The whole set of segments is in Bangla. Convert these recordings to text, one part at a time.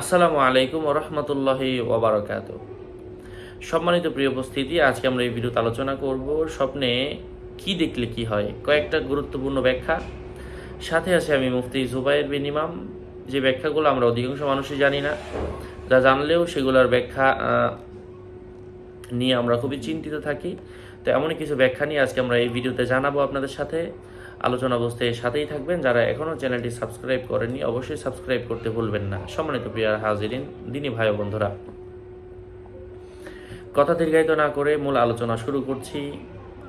আসসালামু আলাইকুম রহমতুল্লাহি ওবরাকাত সম্মানিত প্রিয় উপস্থিতি, আজকে আমরা এই ভিডিওতে আলোচনা করব স্বপ্নে কি দেখলে কি হয়। কয়েকটা গুরুত্বপূর্ণ ব্যাখ্যা। সাথে আছে আমি মুফতি জুবাইর বিন ইমাম। যে ব্যাখ্যাগুলো আমরা অধিকাংশ মানুষই জানি না, যা জানলেও সেগুলোর ব্যাখ্যা নিয়ে আমরা খুবই চিন্তিত থাকি। তো এমনই কিছু ব্যাখ্যা নিয়ে আজকে আমরা এই ভিডিওতে জানাব আপনাদের সাথে। আলোচনা অবস্থায় সাথেই থাকবেন। যারা এখনও চ্যানেলটি সাবস্ক্রাইব করেননি, অবশ্যই সাবস্ক্রাইব করতে ভুলবেন না। সম্মানিত প্রিয়ার হাজিরিন, দিনী ভাই বন্ধুরা। কথা দীর্ঘায়িত না করে মূল আলোচনা শুরু করছি।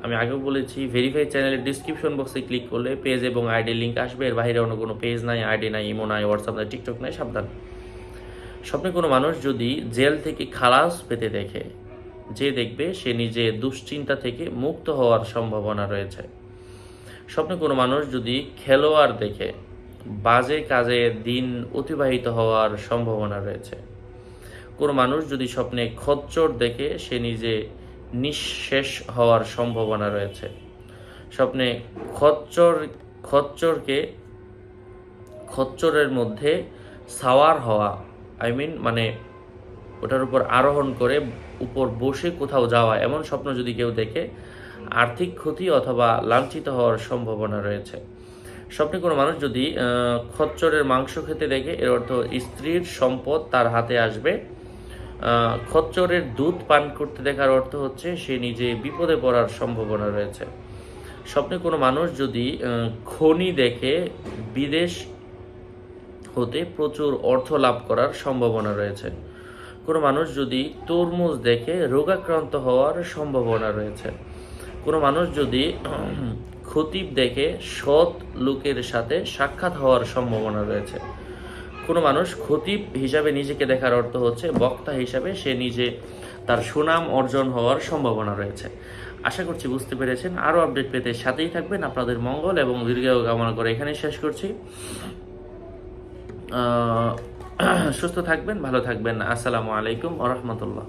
আমি আগেও বলেছি ভেরিফাই চ্যানেলের ডিসক্রিপশন বক্সে ক্লিক করলে পেজ এবং আইডি লিঙ্ক আসবে। এর বাইরে অন্য কোনো পেজ নাই আইডি নাই ইমো নাই হোয়াটসঅ্যাপ নাই টিকটক নাই, সাবধান। স্বপ্নে কোনো মানুষ যদি জেল থেকে খালাস পেতে দেখে যে দেখবে সে নিজে দুশ্চিন্তা থেকে মুক্ত হওয়ার সম্ভাবনা রয়েছে। স্বপ্নে কোনো মানুষ যদি খেলোয়াড় দেখে, বাজে কাজে দিন অতিবাহিত হওয়ার সম্ভাবনা রয়েছে। কোনো মানুষ যদি স্বপ্নে খচ্চর দেখে, সে নিজে নিঃশেষ হওয়ার সম্ভাবনা রয়েছে। স্বপ্নে খচ্চর, খচ্চরকে, খচ্চরের মধ্যে সাওয়ার হওয়া, আই মিন মানে ওটার উপর আরোহণ করে উপর বসে কোথাও যাওয়া এমন স্বপ্ন যদি কেউ দেখে, আর্থিক ক্ষতি অথবা লাঞ্ছিত হওয়ার সম্ভাবনা রয়েছে। স্বপ্নে কোনো মানুষ যদি খচ্চরের মাংস খেতে দেখে, এর অর্থ স্ত্রীর সম্পদ তার হাতে আসবে। খচ্চরের দুধ পান করতে দেখার অর্থ হচ্ছে সে নিজে বিপদে পড়ার সম্ভাবনা রয়েছে। স্বপ্নে কোনো মানুষ যদি খনি দেখে বিদেশ হতে প্রচুর অর্থ লাভ করার সম্ভাবনা রয়েছে। কোনো মানুষ যদি তরমুজ দেখে রোগাক্রান্ত হওয়ার সম্ভাবনা রয়েছে। কোনো মানুষ যদি খতিব দেখে সৎ লোকের সাথে সাক্ষাৎ হওয়ার সম্ভাবনা রয়েছে। কোনো মানুষ খতিব হিসাবে নিজেকে দেখার অর্থ হচ্ছে বক্তা হিসাবে সে নিজে তার সুনাম অর্জন হওয়ার সম্ভাবনা রয়েছে। আশা করছি বুঝতে পেরেছেন। আরও আপডেট পেতে সাথেই থাকবেন। আপনাদের মঙ্গল এবং দীর্ঘায়ু কামনা করে এখানেই শেষ করছি। সুস্থ থাকবেন ভালো থাকবেন। আসসালামু আলাইকুম রহমতুল্লাহ।